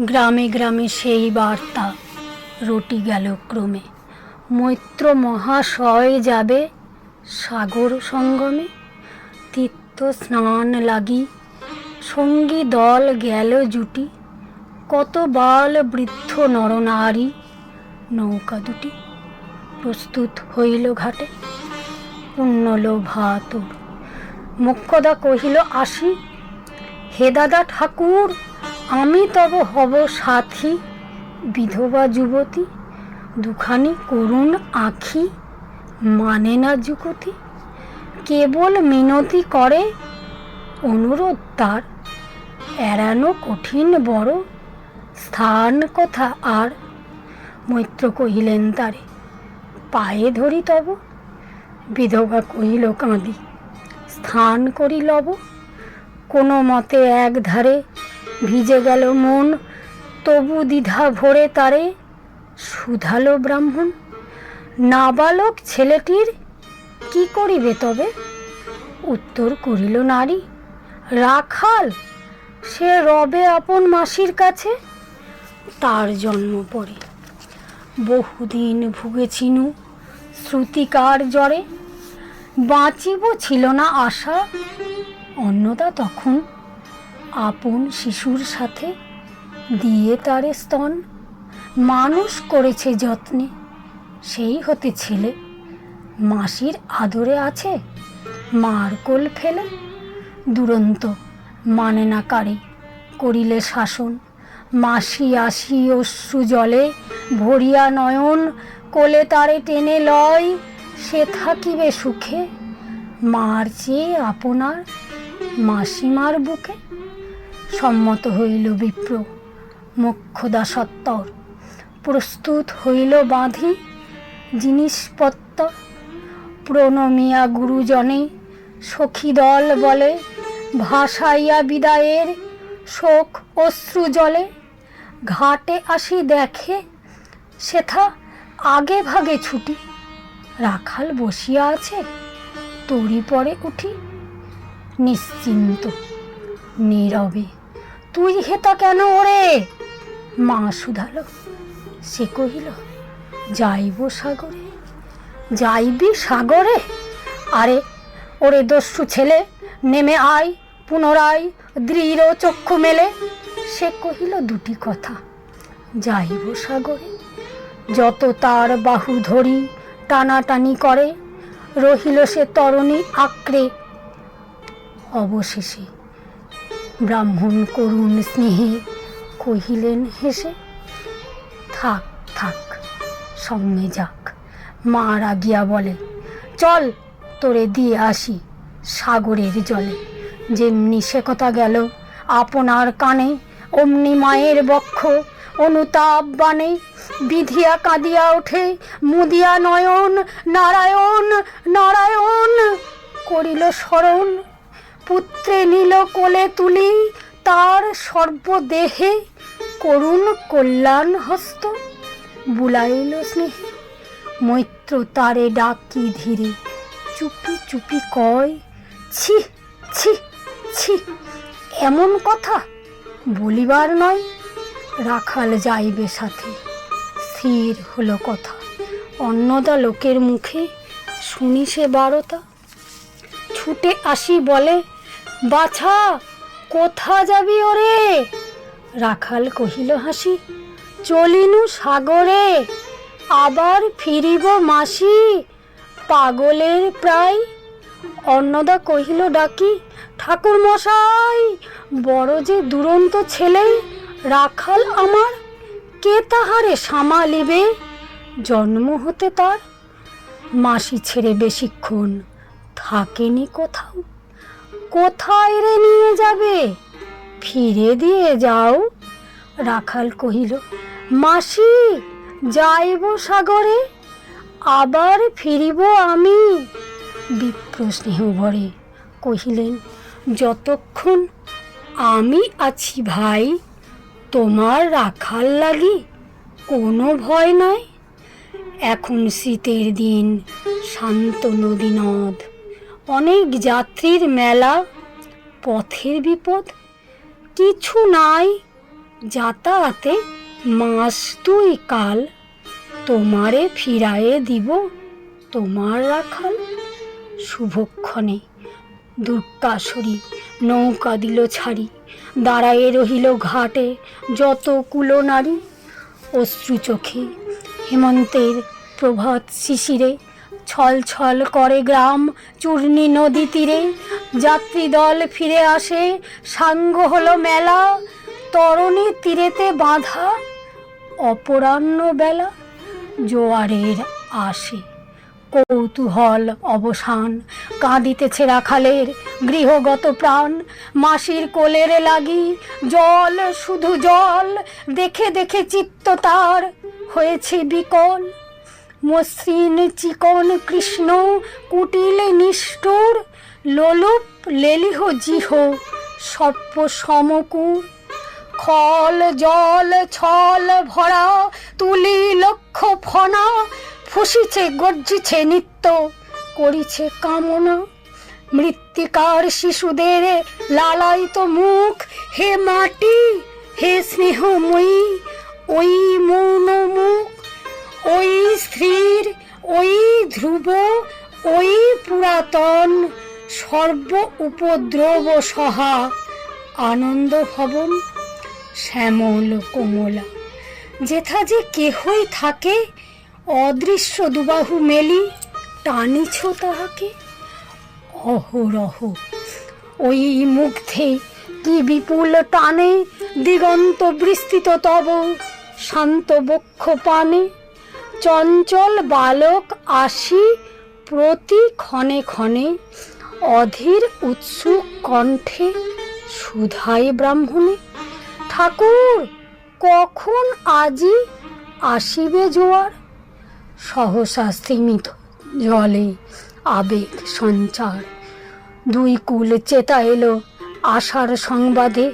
গ্রামে গ্রামে সেই বার্তা। রটি গেল ক্রমে। মৈত্র মহাশয় যাবে সাগর সঙ্গমে। তীর্থ স্নান লাগি। সঙ্গী দল গেল জুটি। কত বাল বৃদ্ধ নরনারী নৌকা দুটি প্রস্তুত হইল ঘাটে। পুণ্যলো ভাতুর মোক্ষদা কহিল, আসি। হে দাদা ঠাকুর আমি তব হব সাথী, বিধবা যুবতী, দুখানি করুণ আখি মানে না যুকতি কেবল মিনতি করে অনুরোধ তার, এড়ানো কঠিন বড় স্থান কথা আর। মৈত্র কহিলেন, তারে পায়ে ধরি তব? বিধবা কহিল, কাঁদি। স্থান করি লব। কোনো মতে এক ধারে ভিজে গেল মন, তবু দ্বিধা ভরে তারে শুধালো ব্রাহ্মণ। নাবালক ছেলেটির কি করিবে তবে? উত্তর করিল নারী, রাখাল, সে রবে আপন মাসির কাছে তার জন্ম পরে। বহুদিন ভুগেছিনু শ্রুতিকার জ্বরে, বাঁচিব ছিল না আশা, অন্নদা তখন আপন শিশুর সাথে দিয়ে তারে স্তন। মানুষ করেছে যত্নে। সেই হতে ছেলে মাসির আদরে আছে। মার কোল ফেলে। দুরন্ত মানে না কারে করিলে শাসন। মাসি আসি অশ্রু জলে, ভরিয়া নয়ন কোলে তারে টেনে লয়। সে থাকিবে সুখে। মার চেয়ে আপনার মাসিমার বুকে। সম্মত হইল বিপ্র মোক্ষদা সত্তর প্রস্তুত হইল বাঁধি জিনিসপত্র প্রণমিয়া গুরুজনে সখী দল বলে, ভাসাইয়া বিদায়ের শোক অশ্রু জলে। ঘাটে আসি দেখে, সেথা আগে ভাগে ছুটি। রাখাল বসিয়া আছে তরি পরে উঠি, নিশ্চিন্ত, নীরবে। তুই হেতা কেন ওরে? মা শুধালো। সে কহিল, যাইব সাগরে, যাইবি সাগরে? আরে, ওরে দস্যু ছেলে, নেমে আয়, পুনরায় দৃঢ় চক্ষু মেলে। সে কহিল, দুটি কথা। যাইব সাগরে, যত তার বাহু ধরি টানাটানি করে, রহিল সে তরণী আঁকড়ে। অবশেষে ব্রাহ্মণ করুণ স্নেহে কহিলেন হেসে, থাক থাক, সঙ্গে যাক। মা রাগিয়া বলে, চল, তোরে দিয়ে আসি সাগরের জলে। যেমনি সে কথা গেল, আপনার কানে অমনি মায়ের বক্ষ, অনুতাপ বানে বিধিয়া কাঁদিয়া ওঠে, মুদিয়া নয়ন, নারায়ণ নারায়ণ করিল স্মরণ পুত্রে নিল কোলে তুলি, তার সর্বদেহে করুণ কল্যাণ হস্ত। বুলাইল স্নেহে, মৈত্র তারে ডাকি ধীরে, চুপি চুপি কয়, ছি ছি ছি, এমন কথা বলিবার নয়, রাখাল যাইবে সাথে। স্থির হলো কথা, অন্নদা লোকের মুখে শুনি সে বারতা। ছুটে আসি বলে বাছা, কোথা যাবি ওরে? রাখাল কহিল, হাসি, চলিনু সাগরে, আবার ফিরিব মাসি। পাগলের প্রায়? অন্নদা কহিল, ডাকি, ঠাকুর মশাই, বড় যে দুরন্ত ছেলে, রাখাল আমার, কে তাহারে সামালিবে? জন্ম হতে তার মাসি ছেড়ে বেশিক্ষণ থাকেনি কোথাও। কোথায় রে নিয়ে যাবে? ফিরে দিয়ে যাও, রাখাল কহিল। মাসি, যাইব সাগরে, আবার ফিরিব আমি। বিপ্র ভরে কহিলেন, যতক্ষণ আমি আছি ভাই, তোমার রাখাল লাগি কোনো ভয় নাই। এখন শীতের দিন, শান্ত নদী নদ অনেক যাত্রীর মেলা, পথের বিপদ। কিছু নাই, যাতায়াতে মাস দুই কাল। তোমারে ফিরায়ে দিব তোমার রাখাল। শুভক্ষণে দুর্গাসুরী নৌকা দিল ছাড়ি, দাঁড়ায়ে রহিল ঘাটে যত কুলো নারী। অশ্রু চোখে হেমন্তের প্রভাত শিশিরে ছল ছল করে গ্রাম চূর্ণী নদী তীরে। যাত্রী দল ফিরে আসে, সাঙ্গ হলো মেলা, তরণী তীরেতে বাঁধা অপরাহ্ন বেলা জোয়ারের আসে। কৌতূহল অবসান, কাঁদিতেছে রাখালের গৃহগত প্রাণ। মাসির কোলের লাগি জল, শুধু জল, দেখে দেখে চিত্ত তার হয়েছে বিকল। মসৃণ চিকন কৃষ্ণ, কুটিল নিষ্ঠুর, লোলুপ লেলিহ জিহ, সর্প সমকুর খল, জল, ছল ভরা, তুলি লক্ষ ফনা, ফুসিছে, গর্জিছে নিত্য, করিছে কামনা। মৃত্তিকার শিশুদের লালায়িত মুখ, হে মাটি, হে স্নেহময়ী, ওই মৌন মুখ ওই স্থির, ওই ধ্রুব, ওই পুরাতন, সর্ব উপদ্রব সহা আনন্দ ভবন, শ্যামল কোমলা। যেথা যে কেহই থাকে, অদৃশ্য দুবাহু মেলি, টানিছ তাহাকে? অহরহ, ওই মুগ্ধে কি বিপুল টানে, দিগন্ত বিস্তৃত তব, শান্ত বক্ষ পানে? চঞ্চল বালক আসি প্রতি ক্ষণে ক্ষণে অধীর উৎসুক কণ্ঠে সুধাই ব্রাহ্মণে, ঠাকুর, কখন আজি আসিবে জোয়ার? সহসা স্তিমিত জলে আবেগ সঞ্চার। দুই কুল চেতা এলো আশার সংবাদে,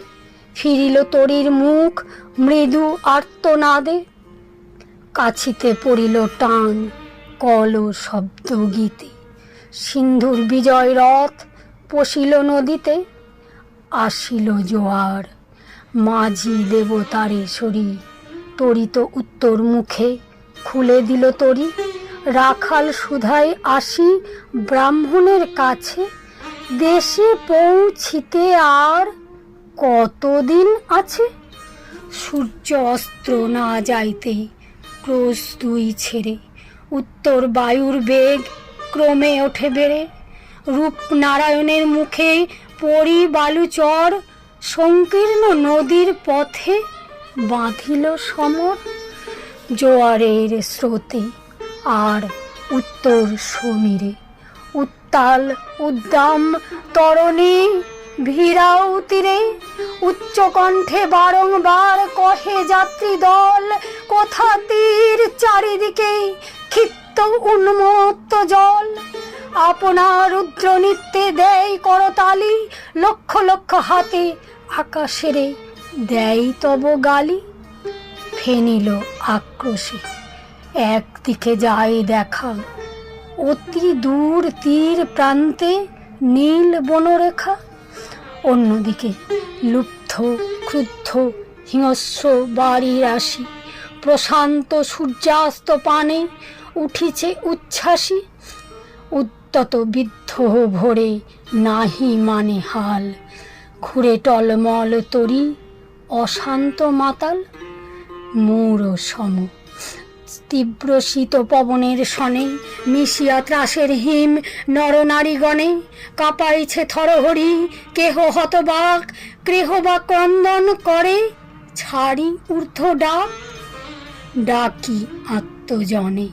ফিরিল তরির মুখ মৃদু আর্তনাদে। কাছিতে পড়িল টান, কল শব্দ গীতে। সিন্ধুর বিজয় রথ পশিল নদীতে, আসিল জোয়ার। মাঝি দেবতারে শরী তরিত উত্তর মুখে খুলে দিল তরি। রাখাল সুধায় আসি ব্রাহ্মণের কাছে, দেশে পৌঁছিতে আর কতদিন আছে? সূর্য অস্ত্র না যাইতে ক্রোশ দুই ছেড়ে, উত্তর বায়ুর বেগ ক্রমে ওঠে বেড়ে। রূপনারায়ণের মুখে পরি বালুচর, সংকীর্ণ নদীর পথে বাঁধিল সমর। জোয়ারের স্রোতে আর উত্তর সমীরে উত্তাল উদ্দাম তরণী ভিড়াও তীরে উচ্চকণ্ঠে বারংবার কহে যাত্রী দল, কোথা তীর চারিদিকে ক্ষিপ্ত উন্মত্ত জল? আপনার রুদ্র নৃত্যে দেয় করতালি, লক্ষ লক্ষ হাতে আকাশেরে দেয় তব গালি। ফেনিল আক্রোশে, একদিকে যায় দেখা, অতি দূর তীর প্রান্তে নীল বনরেখা। অন্যদিকে লুব্ধ, ক্রুদ্ধ, হিংস্র বাড়ির আসি। প্রশান্ত সূর্যাস্ত পানে উঠিছে উচ্ছ্বাসী। উত্তত বিদ্ধ ভরে নাহি মানে হাল। ঘুরে টলমল তরি অশান্ত মাতাল। মূর সম তীব্র শীত পবনের সনে মিশিয়া ত্রাসের হিম নরনারীগণে কাঁপাইছে থরহরি, কেহ হতবাক, কেহ বা ক্রন্দন করে, ছাড়ি ঊর্ধ্ব ডাক, ডাকি আত্মজনে।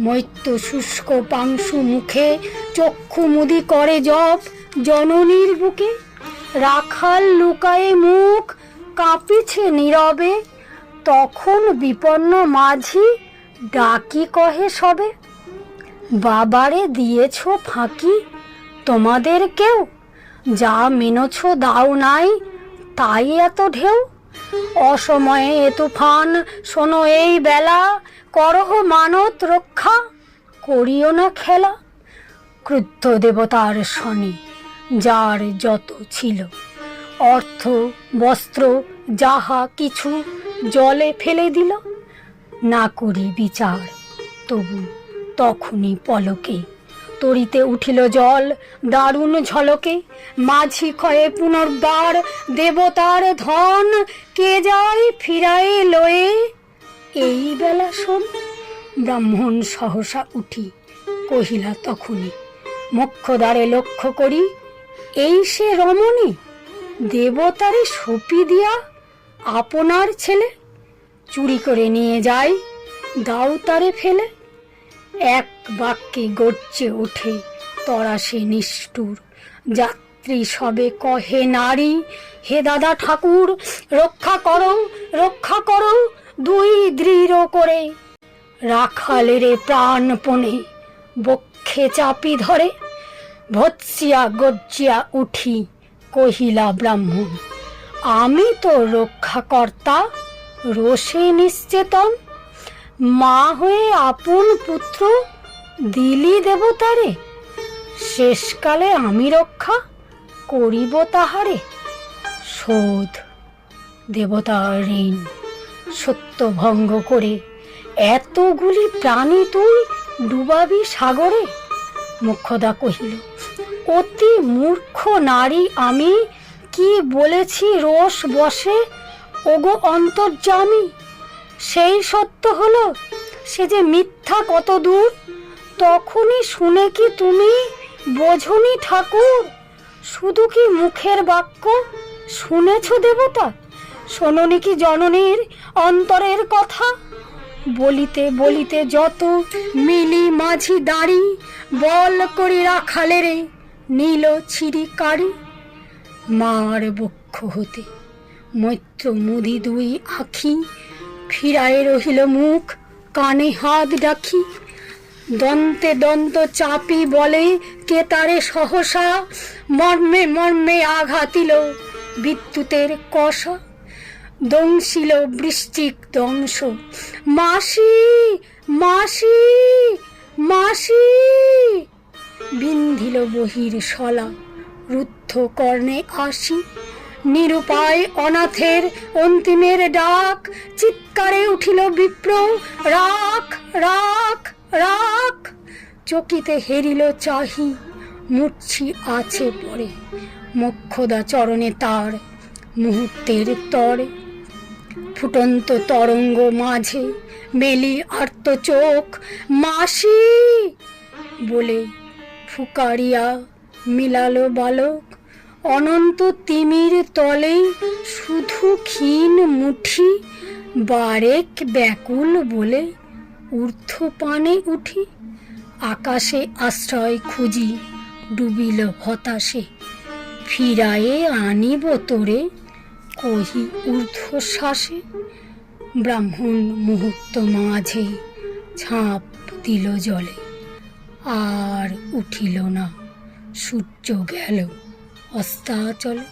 মৈত্য শুষ্ক পাংশু মুখে চক্ষু মুদি করে জপ, জননীর বুকে রাখাল লুকায়ে মুখ, কাঁপিছে নীরবে, তখন বিপন্ন মাঝি ডাকি কহে সবে? বাবারে দিয়েছ ফাঁকি? তোমাদের কেউ? যা মেনেছ দাও নাই, তাই এত ঢেউ? অসময়ে এ তুফান, শোনো এই বেলা। করহ মানত রক্ষা, করিও না খেলা। ক্রুদ্ধ দেবতার শনি, যার যত ছিল। অর্থ, বস্ত্র, যাহা কিছু জলে ফেলে দিল। না করি বিচার। তবু তখনই পলকে, তরিতে উঠিল জল, দারুণ ঝলকে, মাঝি ক্ষয়ে পুনর্বার দেবতার ধন কে যায় ফিরায়ে লয়ে? এই বেলা শোন, ব্রাহ্মণ সহসা উঠি, কহিলা তখনই মোক্ষদ্বারে লক্ষ্য করি, এই সে রমণী, দেবতারে সপি দিয়া, আপনার ছেলে চুরি করে নিয়ে যায় দাও তারে ফেলে। এক বাক্যে গর্জে ওঠে তরাসে নিষ্ঠুর। যাত্রী সবে কহে নারী, হে দাদা ঠাকুর, রক্ষা করো রক্ষা করো, দুই দৃঢ় করে। রাখালেরে প্রাণপণে বক্ষে চাপি ধরে, ভৎসিয়া গজ্জিয়া উঠি কহিলা ব্রাহ্মণ, আমি তো রক্ষাকর্তা রোষে নিশ্চেতন, মা হয়ে আপন পুত্র দিলি দেবতারে, শেষকালে আমি রক্ষা করিব তাহারে। শোধ, দেবতার ঋণ, সত্য ভঙ্গ করে এতগুলি প্রাণী তুই ডুবাবি সাগরে? মুখ্যদা কহিল, অতি মূর্খ নারী আমি, কি বলেছি রোষ বসে ওগো অন্তর্যামী, সেই সত্য হলো সে যে মিথ্যা কত দূর তখনই শুনে কি তুমি, বোঝনি ঠাকুর? শুধু কি মুখের বাক্য? শুনেছ দেবতা? শোনি কি জননীর অন্তরের কথা? বলিতে বলিতে যত মিলি মাঝি দাঁড়ি, বল করি রাখালে রে নীল ছিরি কারি মার বক্ষ হতে মৈত্র মুদি দুই আখি, ফিরায়ে রহিল মুখ, কানে হাত ডাকি। দন্তে দন্ত চাপি বলে, কে তারে সহসা? মর্মে মর্মে আঘাতিল বিদ্যুতের কষা, দংশিল বৃষ্টিক দংশ। মাসি মাসি মাসি! বিন্ধিল বহির শলা, রুদ্ধ কর্ণে আসি। নিরুপায় অনাথের অন্তিমের ডাক, চিৎকারে উঠিল বিপ্র রাখ রাখ রাখ। চকিতে হেরিল চাহি, মূর্ছি আছে পরে, মক্ষদা চরণে তার মুহূর্তের তরে। ফুটন্ত তরঙ্গ মাঝে মেলি আর্ত চোখ, মাসি বলে, ফুকারিয়া মিলালো বালক। অনন্ত তিমির তলেই শুধু ক্ষীণ মুঠি, বারেক ব্যাকুল বলে ঊর্ধ্ব পানে উঠি। আকাশে আশ্রয় খুঁজি, ডুবিল হতাশে। ফিরায়ে আনিব তোরে, কহি ঊর্ধ্বশ্বাসে। ব্রাহ্মণ মুহূর্ত মাঝে ঝাঁপ দিল জলে, আর উঠিল না, সূর্য গেল। অস্তাচলে